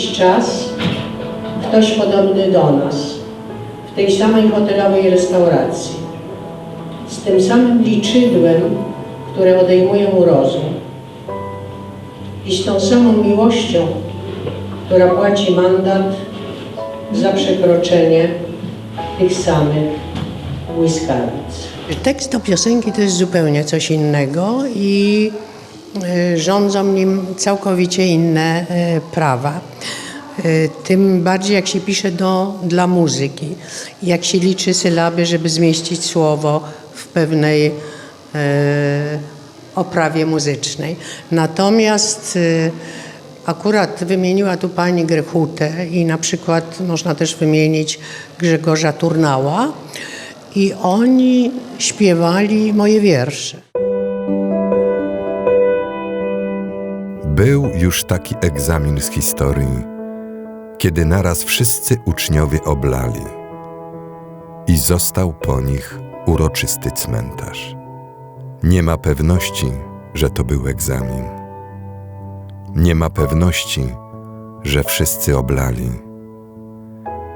jakiś czas ktoś podobny do nas w tej samej hotelowej restauracji z tym samym liczydłem, które odejmuje mu rozum i z tą samą miłością, która płaci mandat za przekroczenie tych samych błyskawic. Tekst do piosenki to jest zupełnie coś innego i rządzą nim całkowicie inne y, prawa. Y, Tym bardziej jak się pisze do, dla muzyki, jak się liczy sylaby, żeby zmieścić słowo w pewnej oprawie muzycznej. Natomiast y, akurat wymieniła tu pani Grechutę i na przykład można też wymienić Grzegorza Turnała i oni śpiewali moje wiersze. Był już taki egzamin z historii, kiedy naraz wszyscy uczniowie oblali i został po nich uroczysty cmentarz. Nie ma pewności, że to był egzamin. Nie ma pewności, że wszyscy oblali.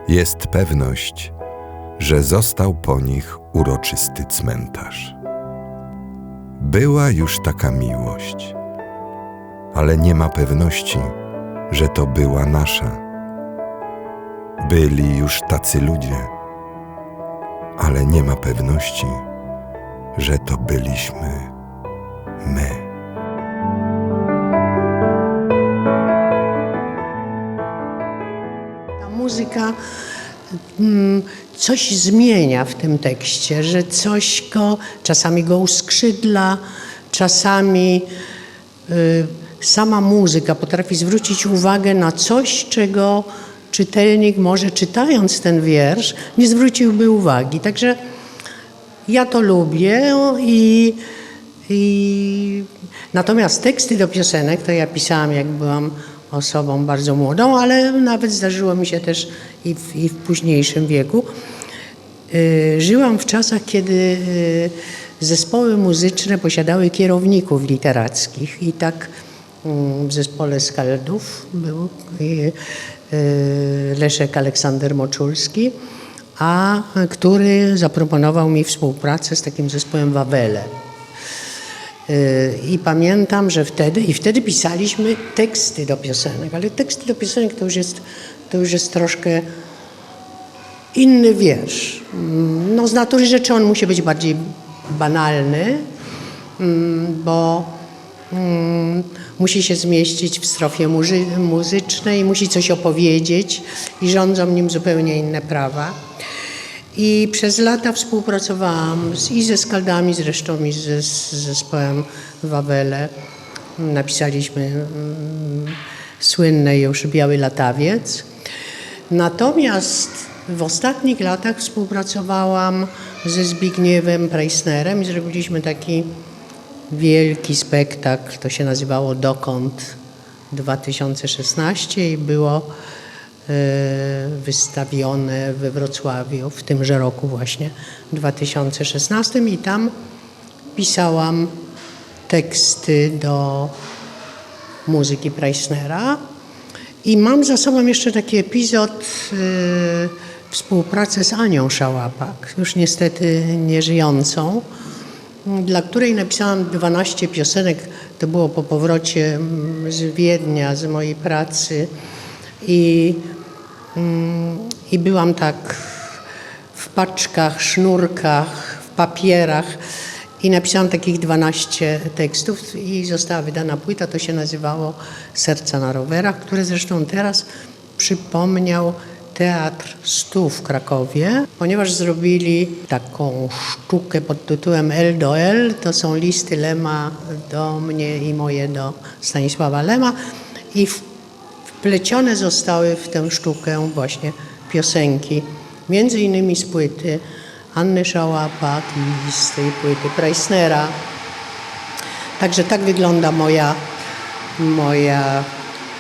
Jest pewność, że został po nich uroczysty cmentarz. Była już taka miłość ale nie ma pewności, że to była nasza. Byli już tacy ludzie, ale nie ma pewności, że to byliśmy my. Ta muzyka mm, coś zmienia w tym tekście, że coś go, czasami go uskrzydla, czasami sama muzyka potrafi zwrócić uwagę na coś, czego czytelnik może czytając ten wiersz nie zwróciłby uwagi. Także ja to lubię i, i natomiast teksty do piosenek to ja pisałam jak byłam osobą bardzo młodą, ale nawet zdarzyło mi się też i w, i w późniejszym wieku. Y, Żyłam w czasach, kiedy y, zespoły muzyczne posiadały kierowników literackich i tak mm, w zespole Skaldów był y, y, Leszek Aleksander Moczulski, a który zaproponował mi współpracę z takim zespołem Wawele. Y, I pamiętam, że wtedy, i wtedy pisaliśmy teksty do piosenek, ale teksty do piosenek to już jest, to już jest troszkę inny wiersz. Mm, No z natury rzeczy on musi być bardziej banalny, mm, bo mm, musi się zmieścić w strofie muzy- muzycznej, musi coś opowiedzieć i rządzą nim zupełnie inne prawa. I przez lata współpracowałam z, i ze Skaldami, zresztą i ze, z zespołem Wawele. Napisaliśmy mm, słynny już Biały Latawiec. Natomiast w ostatnich latach współpracowałam ze Zbigniewem Preissnerem i zrobiliśmy taki wielki spektakl. To się nazywało Dokąd 2016 i było e, wystawione we Wrocławiu w tymże roku właśnie 2016 i tam pisałam teksty do muzyki Preissnera. I mam za sobą jeszcze taki epizod współpracy z Anią Szałapak, już niestety nieżyjącą, dla której napisałam 12 piosenek. To było po powrocie mm, z Wiednia, z mojej pracy. I, mm, i byłam tak w paczkach, sznurkach, w papierach i napisałam takich 12 tekstów i została wydana płyta, to się nazywało Serca na rowerach, które zresztą teraz przypomniał Teatr Stu w Krakowie, ponieważ zrobili taką sztukę pod tytułem L do L, to są listy Lema do mnie i moje do Stanisława Lema i wplecione zostały w tę sztukę właśnie piosenki, między innymi z płyty Anny Szałapak i z tej płyty Preissnera. Także tak wygląda moja, moja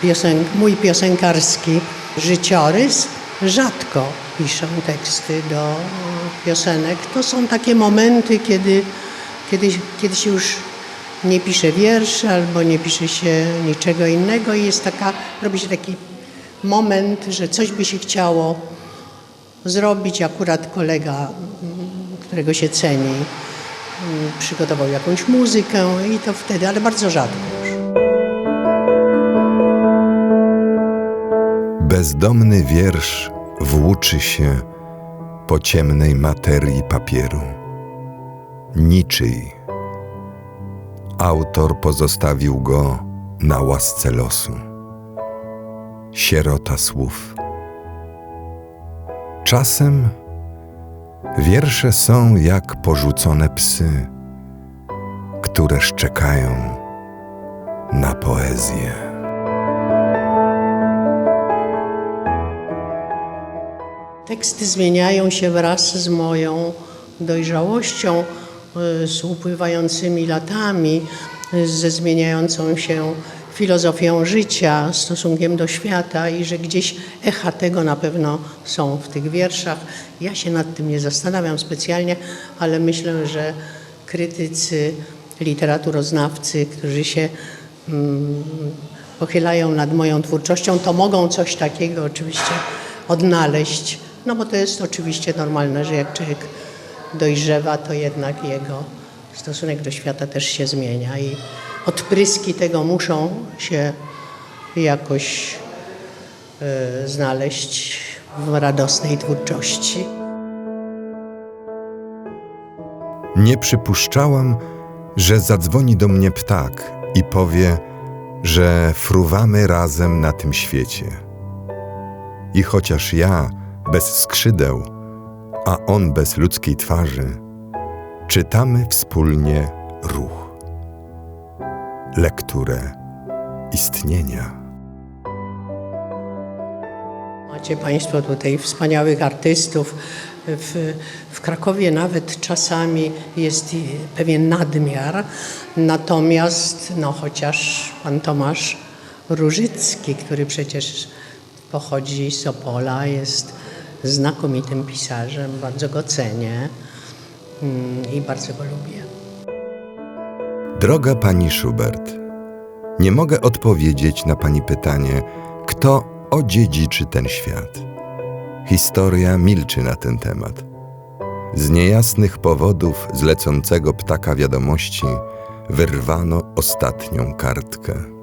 piosen, mój piosenkarski życiorys. Rzadko piszę teksty do piosenek. To są takie momenty, kiedy, kiedy, kiedy się już nie pisze wierszy albo nie pisze się niczego innego i jest taka, robi się taki moment, że coś by się chciało zrobić. Akurat kolega, mm, którego się ceni, mm, przygotował jakąś muzykę i to wtedy, ale bardzo rzadko już. Bezdomny wiersz włóczy się po ciemnej materii papieru. Niczyj. Autor pozostawił go na łasce losu. Sierota słów. Czasem wiersze są jak porzucone psy, które szczekają na poezję. Teksty zmieniają się wraz z moją dojrzałością, y, z upływającymi latami, y, ze zmieniającą się filozofią życia, stosunkiem do świata i że gdzieś echa tego na pewno są w tych wierszach. Ja się nad tym nie zastanawiam specjalnie, ale myślę, że krytycy, literaturoznawcy, którzy się mm, pochylają nad moją twórczością, to mogą coś takiego oczywiście odnaleźć. No bo to jest oczywiście normalne, że jak człowiek dojrzewa, to jednak jego stosunek do świata też się zmienia i odpryski tego muszą się jakoś e, znaleźć w radosnej twórczości. Nie przypuszczałam, że zadzwoni do mnie ptak i powie, że fruwamy razem na tym świecie. I chociaż ja bez skrzydeł, a on bez ludzkiej twarzy, czytamy wspólnie ruch, lekturę istnienia. Macie Państwo tutaj wspaniałych artystów. W, w Krakowie nawet czasami jest pewien nadmiar, natomiast no, chociaż pan Tomasz Różycki, który przecież pochodzi z Opola, jest znakomitym pisarzem, bardzo go cenię mm, i bardzo go lubię. Droga pani Schubert, nie mogę odpowiedzieć na pani pytanie, kto odziedziczy ten świat. Historia milczy na ten temat. Z niejasnych powodów z lecącego ptaka wiadomości wyrwano ostatnią kartkę.